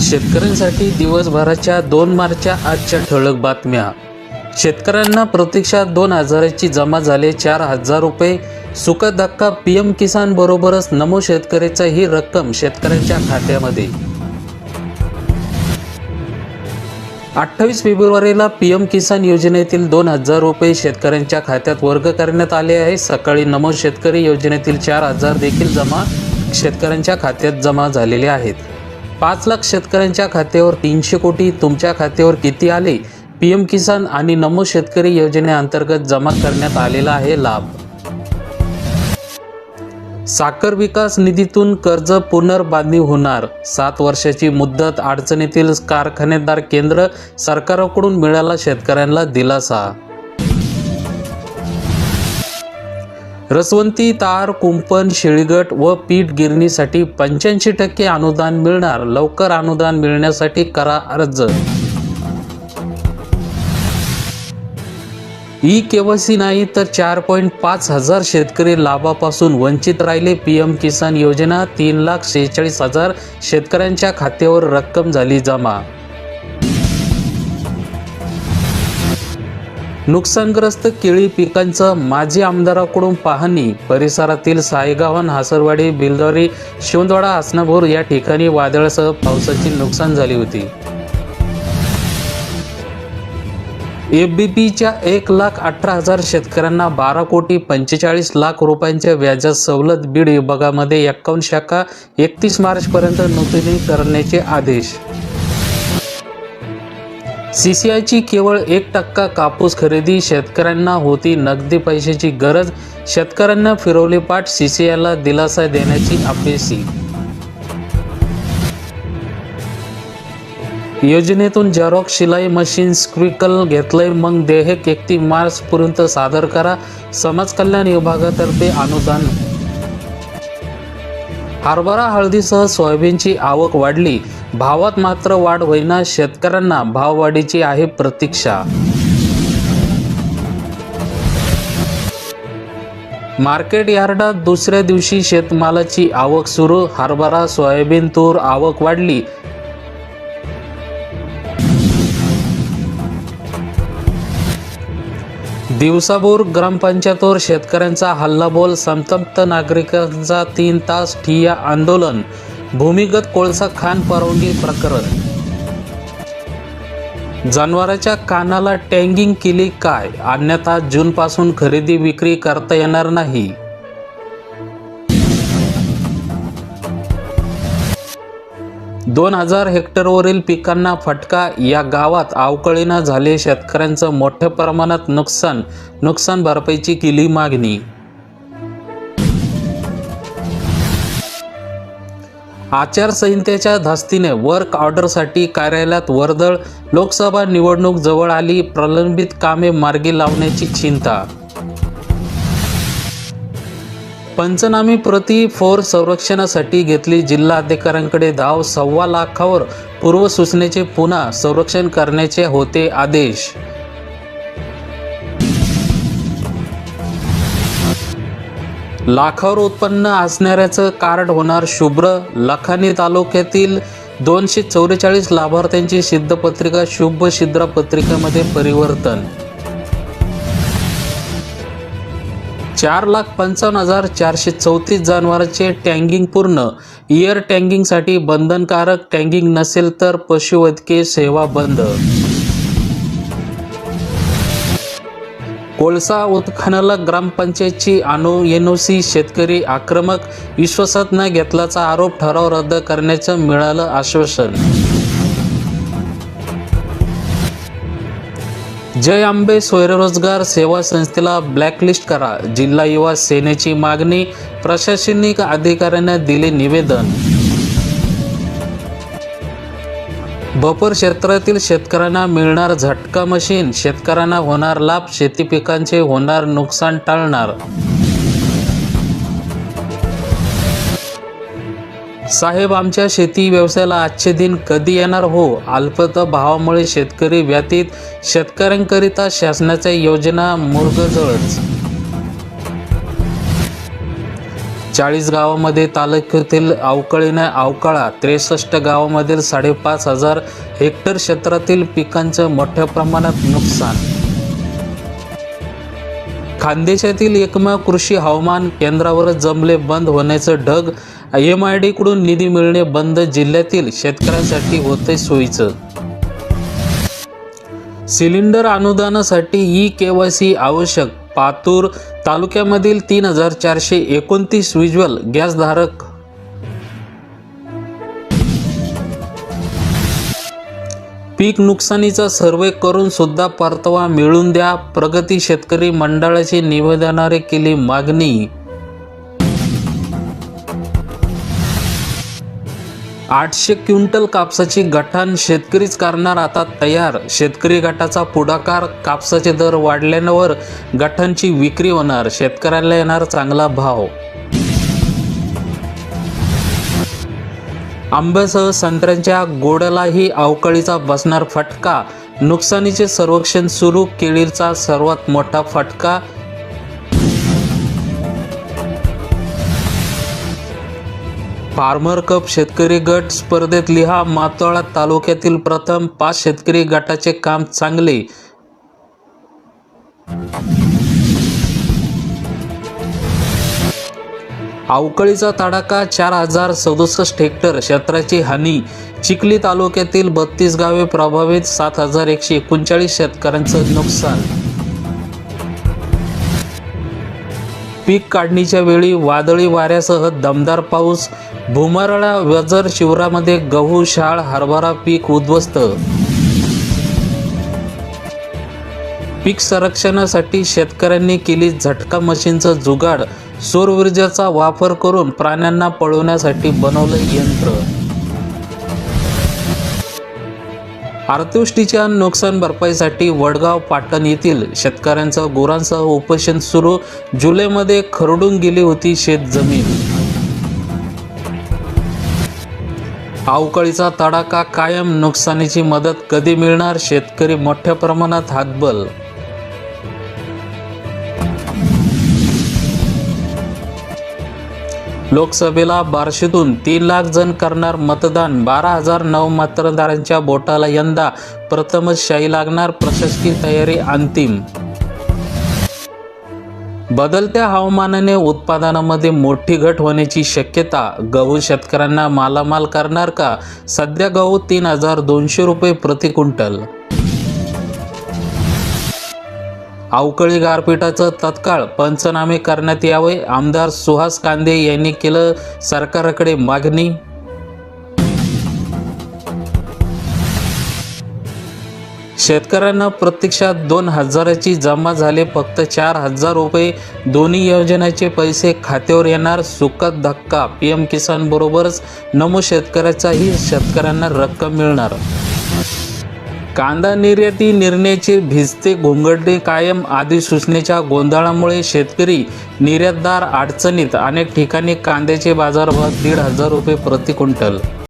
शेतकऱ्यांसाठी दिवसभराच्या दोन मार्चच्या आजच्या ठळक बातम्या. शेतकऱ्यांना प्रतीक्षा दोन हजाराची जमा झाले चार हजार रुपये. सुखधक्का पी एम किसान बरोबरच नमो शेतकऱ्याचा ही रक्कम शेतकऱ्यांच्या खात्यामध्ये. अठ्ठावीस फेब्रुवारीला पी एम किसान योजनेतील दोन हजार रुपये शेतकऱ्यांच्या खात्यात वर्ग करण्यात आले आहे. सकाळी नमो शेतकरी योजनेतील चार हजार देखील जमा शेतकऱ्यांच्या खात्यात जमा झालेले आहेत. पाच लाख शेतकऱ्यांच्या खात्यावर तीनशे कोटी तुमच्या खात्यावर किती आले? पी एम किसान आणि नमो शेतकरी योजनेअंतर्गत जमा करण्यात आलेला आहे लाभ. साखर विकास निधीतून कर्ज पुनर्बांधणी होणार. सात वर्षाची मुदत अडचणीतील कारखानेदार केंद्र सरकारकडून मिळाला शेतकऱ्यांना दिलासा. रसवंती तार कुंपण शिळगट व पीठ गिरणीसाठी पंच्याऐंशी टक्के अनुदान मिळणार. लवकर अनुदान मिळण्यासाठी करा अर्ज. ई केवायसी नाही तर चार पॉईंट पाच हजार शेतकरी लाभापासून वंचित राहिले. पी एम किसान योजना तीन लाख शेहेचाळीस हजार शेतकऱ्यांच्या खात्यावर रक्कम झाली जमा. नुकसानग्रस्त केळी पिकांचं माजी आमदाराकडून पाहणी. परिसरातील सायगावन हासरवाडी बिलदरी शिवंदवाडा हसनापूर या ठिकाणी वादळासह पावसाची नुकसान झाली होती. एफबीपीच्या एक लाख अठरा हजार शेतकऱ्यांना बारा कोटी पंचेचाळीस लाख रुपयांच्या व्याजात सवलत बीड विभागामध्ये एक्कावन्न शाखा एकतीस मार्चपर्यंत नूतनी सी सी सीसीआयची केवळ एक टक्का कापूस खरेदी शेतकऱ्यांना होती. नगदी पैशाची गरज शेतकऱ्यांना फिरवली पाठ सीसीआयला दिलासा देण्याची अपेक्षी योजनेतून झेरॉक्स शिलाई मशीन स्क्विकल घेतलंय. मग देहक एकती मार्च पर्यंत सादर करा? समाज कल्याण विभागातर्फे अनुदान हरभरा हळदीसह सोयाबीनची आवक वाढली. भावात मात्र वाढ होईना शेतकऱ्यांना भाववाढीची आहे प्रतीक्षा. मार्केट यार्डात दुसऱ्या दिवशी शेतमालाची आवक सुरू. हरभरा सोयाबीन तूर आवक वाढली. दिवसाभर ग्रामपंचायतवर शेतकऱ्यांचा हल्लाबोल संतप्त नागरिकांचा तीन तास ठिय्या आंदोलन भूमिगत कोळसा खान परवानगी प्रकरण. जनावराच्या कानाला टँगिंग केली काय? अन्यथा जूनपासून खरेदी विक्री करता येणार नाही. दोन हजार हेक्टरवरील पिकांना फटका या गावात अवकळीनं झाले शेतकऱ्यांचं मोठ्या प्रमाणात नुकसान नुकसान भरपाईची केली मागणी. आचारसंहितेच्या धास्तीने वर्क ऑर्डरसाठी कार्यालयात वर्दळ लोकसभा निवडणूक जवळ आली प्रलंबित कामे मार्गी लावण्याची चिंता. पंचनामे प्रति फोर संरक्षणासाठी घेतली जिल्हाधिकाऱ्यांकडे धाव सव्वा लाखावर. पूर्वसूचनेचे पुन्हा संरक्षण करण्याचे होते आदेश. लाखावर उत्पन्न असणाऱ्याचं कार्ड होणार शुभ्र. लखानी तालुक्यातील दोनशे चौवेचाळीस लाभार्थ्यांची सिद्धपत्रिका शुभ शिद्रा पत्रिकेमध्ये परिवर्तन. चार लाख पंचावन्न हजार चारशे चौतीस जनावरांचे टँगिंग पूर्ण. इयर टँगिंगसाठी बंधनकारक टँगिंग नसेल तर पशुवैद्यकीय सेवा बंद. कोळसा उत्खननाला ग्रामपंचायतची अनु सी शेतकरी आक्रमक विश्वासात न घेतल्याचा आरोप ठराव रद्द करण्याचं मिळालं आश्वासन. जय आंबे स्वयंरोजगार सेवा संस्थेला ब्लॅकलिस्ट करा. जिल्हा युवा सेनेची मागणी प्रशासनिक अधिकाऱ्यांना दिले निवेदन. बपर क्षेत्रातील शेतकऱ्यांना मिळणार झटका मशीन शेतकऱ्यांना होणार लाभ शेती पिकांचे होणार नुकसान टाळणार. साहेब आमच्या शेती व्यवसायाला आजचे दिन कधी येणार? हो अल्पत भावामुळे शेतकरी व्यतीत शेतकऱ्यांकरिता शासनाच्या योजना मुरगजळच चाळीस गावामध्ये तालुक्यातील अवकळीने अवकाळा त्रेसष्ट गावामधील साडेपाच हजार हेक्टर क्षेत्रातील पिकांचं मोठ्या प्रमाणात नुकसान. खानदेशातील एकमेव कृषी हवामान केंद्रावर जमले बंद होण्याचं ढग एम आय डीकडून निधी मिळणे बंद जिल्ह्यातील शेतकऱ्यांसाठी होते सोयीचं. सिलेंडर अनुदानासाठी ई के वाय सी आवश्यक. पातूर तालुक्यामधील तीन हजार चारशे एकोणतीस विज्युअल गॅसधारक. पीक नुकसानीचा सर्वे करून सुद्धा परतावा मिळून द्या. प्रगती शेतकरी मंडळाची निवेदनारे केली मागणी. आठशे क्विंटल कापसाची गठाण शेतकरीच करणार आता तयार. शेतकरी गटाचा पुढाकार कापसाचे दर वाढल्यावर गठांची विक्री होणार. शेतकऱ्याला येणार चांगला भाव. आंब्यासह संत्र्यांच्या गोड्यालाही अवकाळीचा बसणार फटका. नुकसानीचे सर्वेक्षण सुरू. केळीचा सर्वात मोठा फटका. फार्मर कप शेतकरी गट स्पर्धेत लिहा मातोळा तालुक्यातील प्रथम पाच शेतकरी गटाचे काम चांगले. अवकळीचा तडाखा चार हजार सदुसष्ट हेक्टर क्षेत्राची हानी. चिखली तालुक्यातील बत्तीस गावे प्रभावित सात हजार एकशे एकोणचाळीस शेतकऱ्यांचं नुकसान. पीक काढणीच्या वेळी वादळी वाऱ्यासह दमदार पाऊस भुमारळा वजर शिवरामध्ये गहू शाळ हरभरा पीक उद्ध्वस्त. पीक संरक्षणासाठी शेतकऱ्यांनी केली झटका मशीनचं जुगाड सौर ऊर्जेचा वापर करून प्राण्यांना पळवण्यासाठी बनवलं यंत्र. अतिवृष्टीच्या नुकसान भरपाईसाठी वडगाव पाटण येथील शेतकऱ्यांचं गुरांसह उपोषण सुरू. जुलैमध्ये खरडून गेली होती शेतजमीन. अवकाळीचा तडाखा कायम. नुकसानीची मदत कधी मिळणार? शेतकरी मोठ्या प्रमाणात हातबल लोकसभेला बारशेतून तीन लाख जण करणार मतदान बारा हजार नऊ मतदारांच्या बोटाला यंदा प्रथमच शाही लागणार प्रशासकीय तयारी अंतिम. बदलत्या हवामानाने उत्पादनामध्ये मोठी घट होण्याची शक्यता गहू शेतकऱ्यांना मालामाल करणार का? सध्या गहू तीन हजार दोनशे रुपये प्रति क्विंटल. अवकळी गारपीटाचं तत्काळ पंचनामे करण्यात यावे आमदार सुहास कांदे यांनी केलं सरकारकडे मागणी. शेतकऱ्यांना प्रत्यक्षात दोन हजाराची जमा झाले फक्त चार हजार रुपये दोन्ही योजनेचे पैसे खात्यावर येणार सुखद धक्का. पी एम किसान बरोबरच नमो शेतकऱ्याचाही शेतकऱ्यांना रक्कम मिळणार. कांदा निर्याती निर्णयाचे भिजते घोंगडणे कायम अधिसूचनेच्या गोंधळामुळे शेतकरी निर्यातदार अडचणीत. अनेक ठिकाणी कांद्याचे बाजारभाव दीड हजार रुपये प्रति क्विंटल.